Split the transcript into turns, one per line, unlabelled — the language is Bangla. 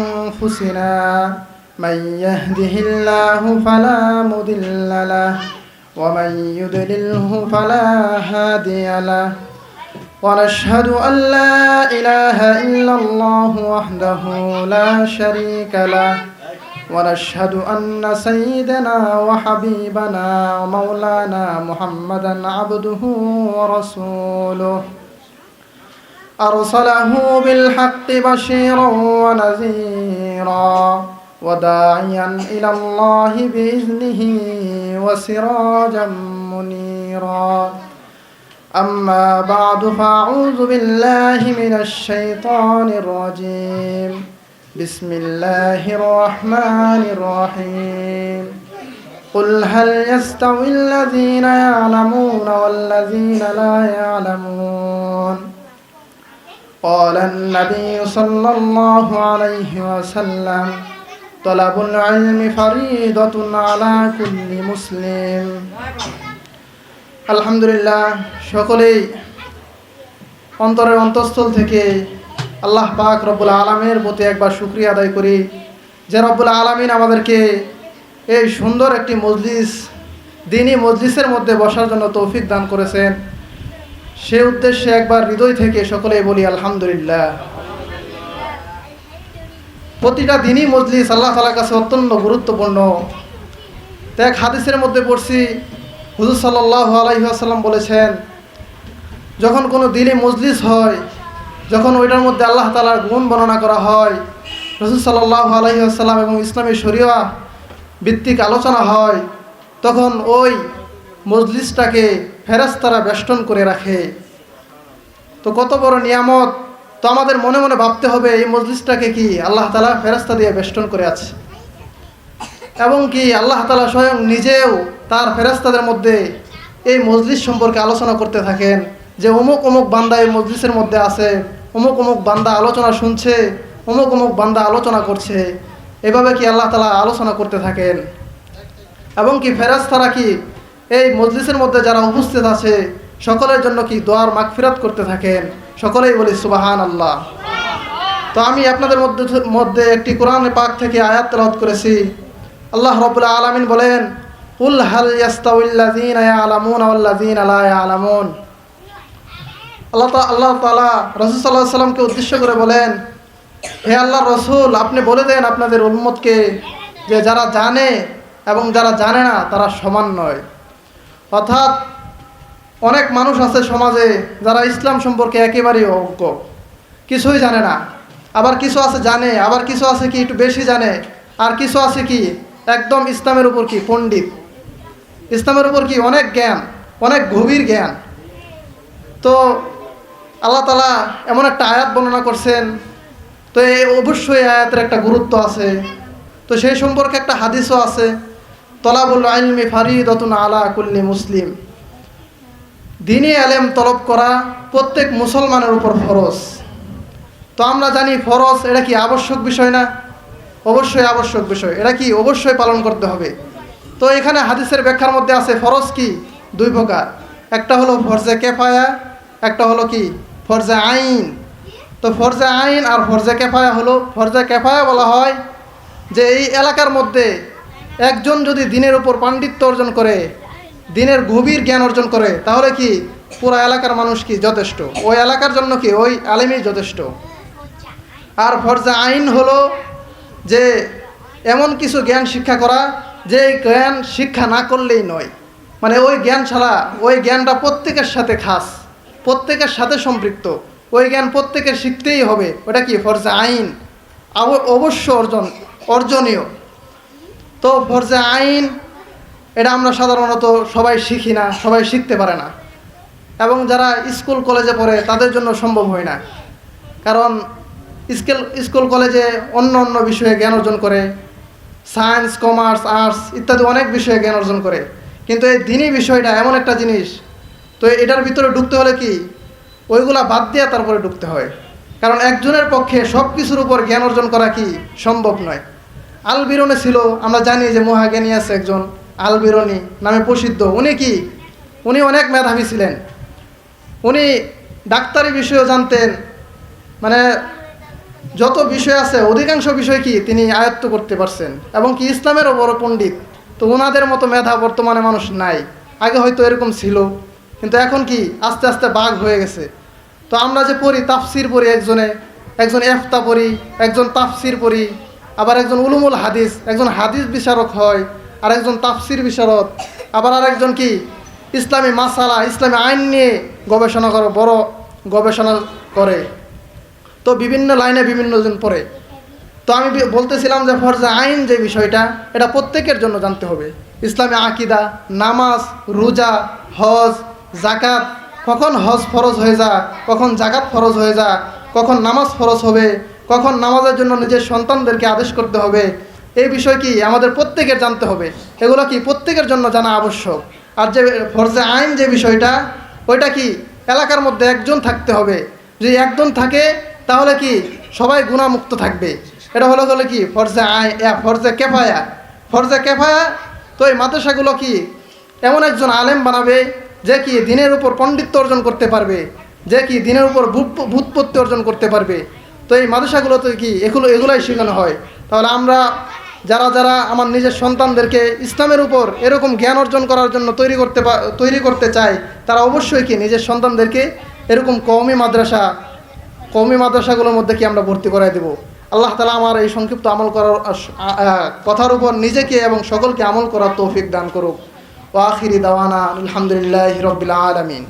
أنفسنا من يهده الله فلا مضل له ومن يضلله فلا هادي له. ونشهد أن لا إله إلا الله وحده لا شريك له. ونشهد أن سيدنا وحبيبنا ومولانا محمدا عبده ورسوله. أرسله بالحق بشيرا ونذيرا وداعيا إلى الله بإذنه وسراجا منيرا. أما بعد فأعوذ بالله من الشيطان الرجيم. بسم الله الرحمن الرحيم. قل هل يستوي الذين يعلمون والذين لا يعلمون؟ قال النبي صلى الله عليه وسلم طلب العلم فريضة على كل مسلم আলহামদুলিল্লাহ সকলেই অন্তরের অন্তঃস্থল থেকে আল্লাহ পাক রব্বুল আলমের প্রতি একবার শুক্রিয়া আদায় করি যে রব্বুল আলমিন আমাদেরকে এই সুন্দর একটি মজলিস দিনই মজলিসের মধ্যে বসার জন্য তৌফিক দান করেছেন সে উদ্দেশ্যে একবার হৃদয় থেকে সকলে বলি আলহামদুলিল্লাহ। প্রতিটা দিনই মজলিস আল্লাহ তালার কাছে অত্যন্ত গুরুত্বপূর্ণ। তো এক হাদিসের মধ্যে পড়ছি, হুজুর সাল্লাহ আলাইসাল্লাম বলেছেন, যখন কোনো দিনে মজলিস হয়, যখন ওইটার মধ্যে আল্লাহ তালার গুণ বর্ণনা করা হয়, রসুল সাল্লাহ আলাইসাল্লাম এবং ইসলামী শরিয়া ভিত্তিক আলোচনা হয়, তখন ওই মজলিসটাকে ফেরাস্তারা বেষ্টন করে রাখে। তো কত বড় নিয়ামত। তো আমাদের মনে মনে ভাবতে হবে, এই মজলিসটাকে কি আল্লাহ তালা ফেরাস্তা দিয়ে বেষ্টন করে আছে? এবং কি আল্লাহ তালা স্বয়ং নিজেও তার ফেরাস্তাদের মধ্যে এই মজলিস সম্পর্কে আলোচনা করতে থাকেন, যে অমুক অমুক বান্দা এই মজলিসের মধ্যে আছে, অমুক অমুক বান্দা আলোচনা শুনছে, অমুক অমুক বান্দা আলোচনা করছে, এভাবে কি আল্লাহ তালা আলোচনা করতে থাকেন? এবং কি ফেরাস্তারা কি এই মজলিসের মধ্যে যারা উপস্থিত আছে, সকলের জন্য কি দোয়ার মাগফিরাত করতে থাকেন? সকলেই বলি সুবাহান আল্লাহ তো আমি আপনাদের মধ্যে মধ্যে একটি কোরআন পাক থেকে আয়াত তেলাওয়াত করেছি। আল্লাহ রবুল্লা আলমিন বলেন উল হাল ইয়াস্তাউল্লাযীনা ইয়ালামুন ওয়াল্লাযীনা লা ইয়ালামুন। আল্লাহ আল্লাহ তাআলা রাসূল আলাইহি সাল্লামকে উদ্দেশ্য করে বলেন, হে আল্লাহর রসুল, আপনি বলে দেন আপনাদের উম্মতকে যে যারা জানে এবং যারা জানে না, তারা সমান নয়। অর্থাৎ অনেক মানুষ আছে সমাজে যারা ইসলাম সম্পর্কে একেবারেই অজ্ঞ, কিছুই জানে না। আবার কিছু আছে জানে, আবার কিছু আছে কি একটু বেশি জানে, আর কিছু আছে কি একদম ইসলামের উপর কি পণ্ডিত। ইসলামের উপর কি অনেক জ্ঞান, অনেক গভীর জ্ঞান। তো আল্লাহ তালা এমন একটা আয়াত বর্ণনা করছেন, তো এই অবশ্যই আয়াতের একটা গুরুত্ব আছে। তো সেই সম্পর্কে একটা হাদিসও আছে তলাবুল আলমি ফারিদতুন আলা কুল্লি মুসলিম। দিনী আলেম তলব করা প্রত্যেক মুসলমানের উপর ফরজ। তো আমরা জানি ফরজ এটা কি আবশ্যক বিষয় না? অবশ্যই আবশ্যক বিষয়। এটা কি অবশ্যই পালন করতে হবে? তো এখানে হাদিসের ব্যাখ্যার মধ্যে আছে ফরজ কি? দুই প্রকার। একটা হলো ফরজে কেফায়া, একটা হলো কি? ফরজে আইন। তো ফরজে আইন আর ফরজে কেফায়া হলো, ফরজে কেফায়া বলা হয় যে এই এলাকার মধ্যে একজন যদি দিনের উপর পাণ্ডিত্য অর্জন করে, দিনের গভীর জ্ঞান অর্জন করে, তাহলে কি পুরো এলাকার মানুষ কি যথেষ্ট? ওই এলাকার জন্য কি ওই আলেমই যথেষ্ট? আর ফরজে আইন হলো যে এমন কিছু জ্ঞান শিক্ষা করা, যে জ্ঞান শিক্ষা না করলেই নয়। মানে ওই জ্ঞান ছাড়া, ওই জ্ঞানটা প্রত্যেকের সাথে খাস, প্রত্যেকের সাথে সম্পৃক্ত। ওই জ্ঞান প্রত্যেকের শিখতেই হবে। ওটা কি ফরজে আইন? অবশ্য অর্জন অর্জনীয়। তো ফরজে আইন, এটা আমরা সাধারণত সবাই শিখি না, সবাই শিখতে পারে না। এবং যারা স্কুল কলেজে পড়ে, তাদের জন্য সম্ভব হয় না। কারণ স্কুল স্কুল কলেজে অন্য অন্য বিষয়ে জ্ঞান অর্জন করে, সায়েন্স, কমার্স, আর্টস ইত্যাদি অনেক বিষয়ে জ্ঞান অর্জন করে। কিন্তু এই দিনই বিষয়টা এমন একটা জিনিস, তো এটার ভিতরে ঢুকতে হলে কি? ওইগুলা বাদ দিয়ে তারপরে ঢুকতে হয়। কারণ একজনের পক্ষে সব কিছুর উপর জ্ঞান অর্জন করা কি? সম্ভব নয়। আলবিরনে ছিল, আমরা জানি যে মহাজ্ঞানী আছে একজন আলবিরনি নামে প্রসিদ্ধ। উনি কি? উনি অনেক মেধাবী ছিলেন। উনি ডাক্তারি বিষয়েও জানতেন। মানে যত বিষয় আছে, অধিকাংশ বিষয় কি তিনি আয়ত্ত করতে পারছেন। এবং কি ইসলামেরও বড় পণ্ডিত। তো ওনাদের মতো মেধা বর্তমানে মানুষ নাই। আগে হয়তো এরকম ছিল, কিন্তু এখন কি আস্তে আস্তে বাঘ হয়ে গেছে। তো আমরা যে পড়ি, তাফসির পড়ি একজনে, একজন এফতা পড়ি একজন তাফসির পড়ি আবার একজন উলুমুল হাদিস, একজন হাদিস বিচারক হয়, আর একজন তাফসির বিচারক, আবার আর একজন কি? ইসলামী মাসালা, ইসলামী আইন নিয়ে গবেষণা করে, বড় গবেষণা করে। তো বিভিন্ন লাইনে বিভিন্ন জন পড়ে। তো আমি বলতেছিলাম যে ফরজা আইন যে বিষয়টা, এটা প্রত্যেকের জন্য জানতে হবে। ইসলামী আকিদা, নামাজ, রোজা, হজ জাকাত কখন হজ ফরজ হয়ে যা কখন জাকাত ফরজ হয়ে যা কখন নামাজ ফরজ হবে কখন নামাজের জন্য নিজের সন্তানদেরকে আদেশ করতে হবে? এই বিষয় কি আমাদের প্রত্যেকের জানতে হবে। এগুলো কি প্রত্যেকের জন্য জানা আবশ্যক? আর যে ফরজে আইন যে বিষয়টা ওইটা কি এলাকার মধ্যে একজন থাকতে হবে? যদি একজন থাকে তাহলে কি সবাই গুণামুক্ত থাকবে? এটা হলো হলো কি ফরজে আই এ, ফরজে কেফায়া। ফরজে কেফায়া তো এই মাদ্রাসাগুলো কি এমন একজন আলেম বানাবে যে কি দিনের উপর পণ্ডিত্য অর্জন করতে পারবে? যে কি দিনের উপর ভূত- ভূতপত্তি অর্জন করতে পারবে? তো এই মাদ্রাসাগুলোতে কি এগুলো এগুলাই শেখানো হয়? তাহলে আমরা যারা যারা আমার নিজের সন্তানদেরকে ইসলামের উপর এরকম জ্ঞান অর্জন করার জন্য তৈরি করতে তৈরি করতে চায়, তারা অবশ্যই কি নিজের সন্তানদেরকে এরকম কওমি মাদ্রাসা কওমি মাদ্রাসাগুলোর মধ্যে কি আমরা ভর্তি করাই দেব? আল্লাহ তালা আমার এই সংক্ষিপ্ত আমল করার কথার উপর নিজেকে এবং সকলকে আমল করার তৌফিক দান করুক। ও আখিরি দাওয়ানা আলহামদুলিল্লাহ রবিল আলমিন।